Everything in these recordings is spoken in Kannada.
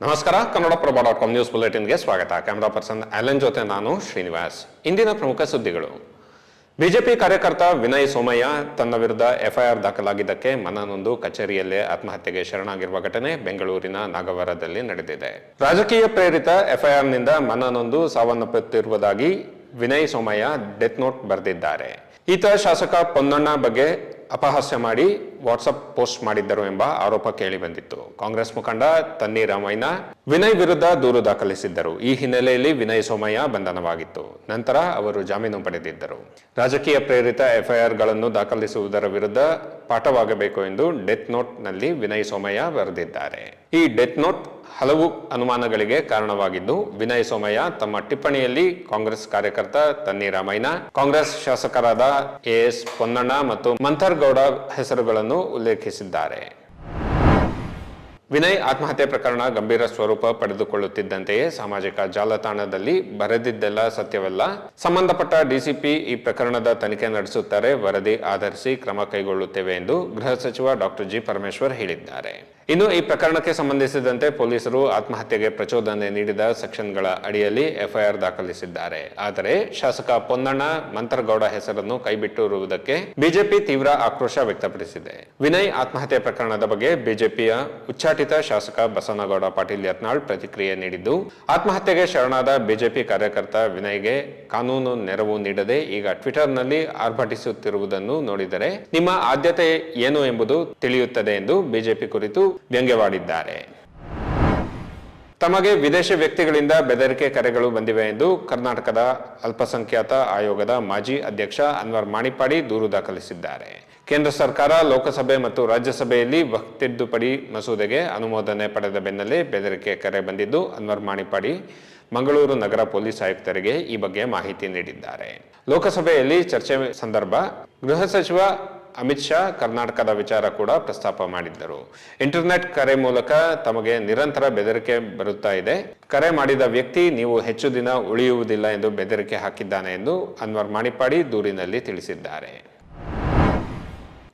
ನಮಸ್ಕಾರ Kannada Prabha dot com news ಬುಲೆಟಿನ್ಗೆ ಸ್ವಾಗತ. ಕ್ಯಾಮ್ರಾ ಪರ್ಸನ್ ಅಲೆನ್ ಜೊತೆ ನಾನು ಶ್ರೀನಿವಾಸ್. ಇಂದಿನ ಪ್ರಮುಖ ಸುದ್ದಿಗಳು. ಬಿಜೆಪಿ ಕಾರ್ಯಕರ್ತ ವಿನಯ್ ಸೋಮಯ್ಯ ತನ್ನ ವಿರುದ್ಧ ಎಫ್ಐಆರ್ ದಾಖಲಾಗಿದ್ದಕ್ಕೆ ಮನನೊಂದು ಕಚೇರಿಯಲ್ಲೇ ಆತ್ಮಹತ್ಯೆಗೆ ಶರಣಾಗಿರುವ ಘಟನೆ ಬೆಂಗಳೂರಿನ ನಾಗವಾರದಲ್ಲಿ ನಡೆದಿದೆ. ರಾಜಕೀಯ ಪ್ರೇರಿತ ಎಫ್ಐಆರ್ನಿಂದ ಮನನೊಂದು ಸಾವನ್ನಪ್ಪುತ್ತಿರುವುದಾಗಿ ವಿನಯ್ ಸೋಮಯ್ಯ ಡೆತ್ ನೋಟ್ ಬರೆದಿದ್ದಾರೆ. ಈತ ಶಾಸಕ ಪೊನ್ನಣ್ಣ ಬಗ್ಗೆ ಅಪಹಾಸ್ಯ ಮಾಡಿ ವಾಟ್ಸಪ್ ಪೋಸ್ಟ್ ಮಾಡಿದ್ದರು ಎಂಬ ಆರೋಪ ಕೇಳಿ ಬಂದಿತ್ತು. ಕಾಂಗ್ರೆಸ್ ಮುಖಂಡ ತನ್ನಿ ರಾಮಯ್ಯ ವಿನಯ್ ವಿರುದ್ಧ ದೂರು ದಾಖಲಿಸಿದ್ದರು. ಈ ಹಿನ್ನೆಲೆಯಲ್ಲಿ ವಿನಯ್ ಸೋಮಯ್ಯ ಬಂಧನವಾಗಿತ್ತು. ನಂತರ ಅವರು ಜಾಮೀನು ಪಡೆದಿದ್ದರು. ರಾಜಕೀಯ ಪ್ರೇರಿತ ಎಫ್ಐಆರ್ಗಳನ್ನು ದಾಖಲಿಸುವುದರ ವಿರುದ್ಧ ಪಾಠವಾಗಬೇಕು ಎಂದು ಡೆತ್ ನೋಟ್ನಲ್ಲಿ ವಿನಯ್ ಸೋಮಯ್ಯ ಬರೆದಿದ್ದಾರೆ. ಈ ಡೆತ್ ನೋಟ್ ಹಲವು ಅನುಮಾನಗಳಿಗೆ ಕಾರಣವಾಗಿದ್ದು, ವಿನಯ್ ಸೋಮಯ್ಯ ತಮ್ಮ ಟಿಪ್ಪಣಿಯಲ್ಲಿ ಕಾಂಗ್ರೆಸ್ ಕಾರ್ಯಕರ್ತ ತನ್ನಿ ರಾಮಯ್ಯ, ಕಾಂಗ್ರೆಸ್ ಶಾಸಕರಾದ ಎಎಸ್ ಪೊನ್ನಣ್ಣ ಮತ್ತು ಮಂಥರ್ಗೌಡ ಹೆಸರುಗಳನ್ನು ಉಲ್ಲೇಖಿಸಿದ್ದಾರೆ. ವಿನಯ್ ಆತ್ಮಹತ್ಯೆ ಪ್ರಕರಣ ಗಂಭೀರ ಸ್ವರೂಪ ಪಡೆದುಕೊಳ್ಳುತ್ತಿದ್ದಂತೆಯೇ ಸಾಮಾಜಿಕ ಜಾಲತಾಣದಲ್ಲಿ ಬರೆದಿದ್ದೆಲ್ಲ ಸತ್ಯವಲ್ಲ. ಸಂಬಂಧಪಟ್ಟ ಡಿಸಿಪಿ ಈ ಪ್ರಕರಣದ ತನಿಖೆ ನಡೆಸುತ್ತಾರೆ, ವರದಿ ಆಧರಿಸಿ ಕ್ರಮ ಕೈಗೊಳ್ಳುತ್ತೇವೆ ಎಂದು ಗೃಹ ಸಚಿವ ಡಾಕ್ಟರ್ ಜಿ ಪರಮೇಶ್ವರ್ ಹೇಳಿದ್ದಾರೆ. ಇನ್ನು ಈ ಪ್ರಕರಣಕ್ಕೆ ಸಂಬಂಧಿಸಿದಂತೆ ಪೊಲೀಸರು ಆತ್ಮಹತ್ಯೆಗೆ ಪ್ರಚೋದನೆ ನೀಡಿದ ಸೆಕ್ಷನ್ಗಳ ಅಡಿಯಲ್ಲಿ ಎಫ್ಐಆರ್ ದಾಖಲಿಸಿದ್ದಾರೆ. ಆದರೆ ಶಾಸಕ ಪೊನ್ನಣ್ಣ ಮಂತರಗೌಡ ಹೆಸರನ್ನು ಕೈಬಿಟ್ಟಿರುವುದಕ್ಕೆ ಬಿಜೆಪಿ ತೀವ್ರ ಆಕ್ರೋಶ ವ್ಯಕ್ತಪಡಿಸಿದೆ. ವಿನಯ್ ಆತ್ಮಹತ್ಯೆ ಪ್ರಕರಣದ ಬಗ್ಗೆ ಬಿಜೆಪಿಯ ಉಚ್ಚಾಟಿತ ಶಾಸಕ ಬಸನಗೌಡ ಪಾಟೀಲ್ ಯತ್ನಾಳ್ ಪ್ರತಿಕ್ರಿಯೆ ನೀಡಿದ್ದು, ಆತ್ಮಹತ್ಯೆಗೆ ಶರಣಾದ ಬಿಜೆಪಿ ಕಾರ್ಯಕರ್ತ ವಿನಯ್ಗೆ ಕಾನೂನು ನೆರವು ನೀಡದೆ ಈಗ ಟ್ವಿಟರ್ನಲ್ಲಿ ಆರ್ಭಟಿಸುತ್ತಿರುವುದನ್ನು ನೋಡಿದರೆ ನಿಮ್ಮ ಆದ್ಯತೆ ಏನು ಎಂಬುದು ತಿಳಿಯುತ್ತದೆ ಎಂದು ಬಿಜೆಪಿ ಕುರಿತು ವ್ಯಂಗ್ಯವಾಡಿದ್ದಾರೆ. ತಮಗೆ ವಿದೇಶಿ ವ್ಯಕ್ತಿಗಳಿಂದ ಬೆದರಿಕೆ ಕರೆಗಳು ಬಂದಿವೆ ಎಂದು ಕರ್ನಾಟಕದ ಅಲ್ಪಸಂಖ್ಯಾತ ಆಯೋಗದ ಮಾಜಿ ಅಧ್ಯಕ್ಷ ಅನ್ವರ್ ಮಾಣಿಪಾಡಿ ದೂರು ದಾಖಲಿಸಿದ್ದಾರೆ. ಕೇಂದ್ರ ಸರ್ಕಾರ, ಲೋಕಸಭೆ ಮತ್ತು ರಾಜ್ಯಸಭೆಯಲ್ಲಿ ವಕ್ತಿದ್ದುಪಡಿ ಮಸೂದೆಗೆ ಅನುಮೋದನೆ ಪಡೆದ ಬೆನ್ನಲ್ಲೇ ಬೆದರಿಕೆ ಕರೆ ಬಂದಿದ್ದು ಅನ್ವರ್ ಮಾಣಿಪಾಡಿ, ಮಂಗಳೂರು ನಗರ ಪೊಲೀಸ್ ಆಯುಕ್ತರಿಗೆ ಈ ಬಗ್ಗೆ ಮಾಹಿತಿ ನೀಡಿದ್ದಾರೆ. ಲೋಕಸಭೆಯಲ್ಲಿ ಚರ್ಚೆ ಸಂದರ್ಭ ಗೃಹ ಸಚಿವ ಅಮಿತ್ ಶಾ ಕರ್ನಾಟಕದ ವಿಚಾರ ಕೂಡ ಪ್ರಸ್ತಾಪ ಮಾಡಿದ್ದರು. ಇಂಟರ್ನೆಟ್ ಕರೆ ಮೂಲಕ ತಮಗೆ ನಿರಂತರ ಬೆದರಿಕೆ ಬರುತ್ತಾ ಇದೆ. ಕರೆ ಮಾಡಿದ ವ್ಯಕ್ತಿ ನೀವು ಹೆಚ್ಚು ದಿನ ಉಳಿಯುವುದಿಲ್ಲ ಎಂದು ಬೆದರಿಕೆ ಹಾಕಿದ್ದಾನೆ ಎಂದು ಅನ್ವರ್ ಮಾಣಿಪಾಡಿ ದೂರಿನಲ್ಲಿ ತಿಳಿಸಿದ್ದಾರೆ.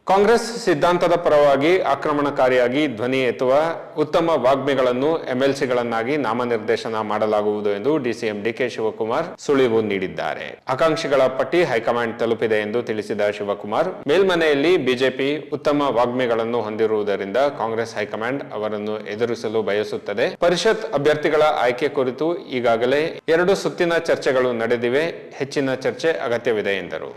ಕಾಂಗ್ರೆಸ್ ಸಿದ್ಧಾಂತದ ಪರವಾಗಿ ಆಕ್ರಮಣಕಾರಿಯಾಗಿ ಧ್ವನಿ ಎತ್ತುವ ಉತ್ತಮ ವಾಗ್ಮಿಗಳನ್ನು ಎಂಎಲ್ಸಿಗಳನ್ನಾಗಿ ನಾಮನಿರ್ದೇಶನ ಮಾಡಲಾಗುವುದು ಎಂದು ಡಿಸಿಎಂ ಡಿಕೆ ಶಿವಕುಮಾರ್ ಸುಳಿವು ನೀಡಿದ್ದಾರೆ. ಆಕಾಂಕ್ಷಿಗಳ ಪಟ್ಟಿ ಹೈಕಮಾಂಡ್ ತಲುಪಿದೆ ಎಂದು ತಿಳಿಸಿದ ಶಿವಕುಮಾರ್, ಮೇಲ್ಮನೆಯಲ್ಲಿ ಬಿಜೆಪಿ ಉತ್ತಮ ವಾಗ್ಮಿಗಳನ್ನು ಹೊಂದಿರುವುದರಿಂದ ಕಾಂಗ್ರೆಸ್ ಹೈಕಮಾಂಡ್ ಅವರನ್ನು ಎದುರಿಸಲು ಬಯಸುತ್ತದೆ. ಪರಿಷತ್ ಅಭ್ಯರ್ಥಿಗಳ ಆಯ್ಕೆ ಕುರಿತು ಈಗಾಗಲೇ ಎರಡು ಸುತ್ತಿನ ಚರ್ಚೆಗಳು ನಡೆದಿವೆ. ಹೆಚ್ಚಿನ ಚರ್ಚೆ ಅಗತ್ಯವಿದೆ ಎಂದರು.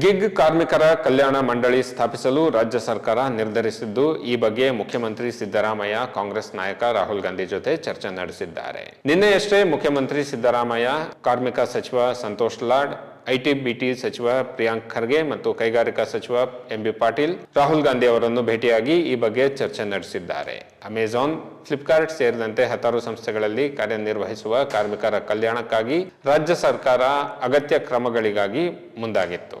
ಗಿಗ್ ಕಾರ್ಮಿಕರ ಕಲ್ಯಾಣ ಮಂಡಳಿ ಸ್ಥಾಪಿಸಲು ರಾಜ್ಯ ಸರ್ಕಾರ ನಿರ್ಧರಿಸಿದ್ದು, ಈ ಬಗ್ಗೆ ಮುಖ್ಯಮಂತ್ರಿ ಸಿದ್ದರಾಮಯ್ಯ, ಕಾಂಗ್ರೆಸ್ ನಾಯಕ ರಾಹುಲ್ ಗಾಂಧಿ ಜೊತೆ ಚರ್ಚೆ ನಡೆಸಿದ್ದಾರೆ. ನಿನ್ನೆಯಷ್ಟೇ ಮುಖ್ಯಮಂತ್ರಿ ಸಿದ್ದರಾಮಯ್ಯ, ಕಾರ್ಮಿಕ ಸಚಿವ ಸಂತೋಷ್ ಲಾಡ್ ಐಟಿ ಬಿಟಿ ಸಚಿವ ಪ್ರಿಯಾಂಕ್ ಖರ್ಗೆ ಮತ್ತು ಕೈಗಾರಿಕಾ ಸಚಿವ ಎಂಬಿ ಪಾಟೀಲ್, ರಾಹುಲ್ ಗಾಂಧಿ ಅವರನ್ನು ಭೇಟಿಯಾಗಿ ಈ ಬಗ್ಗೆ ಚರ್ಚೆ ನಡೆಸಿದ್ದಾರೆ. ಅಮೆಜಾನ್, ಫ್ಲಿಪ್ಕಾರ್ಟ್ ಸೇರಿದಂತೆ ಹತ್ತಾರು ಸಂಸ್ಥೆಗಳಲ್ಲಿ ಕಾರ್ಯನಿರ್ವಹಿಸುವ ಕಾರ್ಮಿಕರ ಕಲ್ಯಾಣಕ್ಕಾಗಿ ರಾಜ್ಯ ಸರ್ಕಾರ ಅಗತ್ಯ ಕ್ರಮಗಳಿಗಾಗಿ ಮುಂದಾಗಿತ್ತು.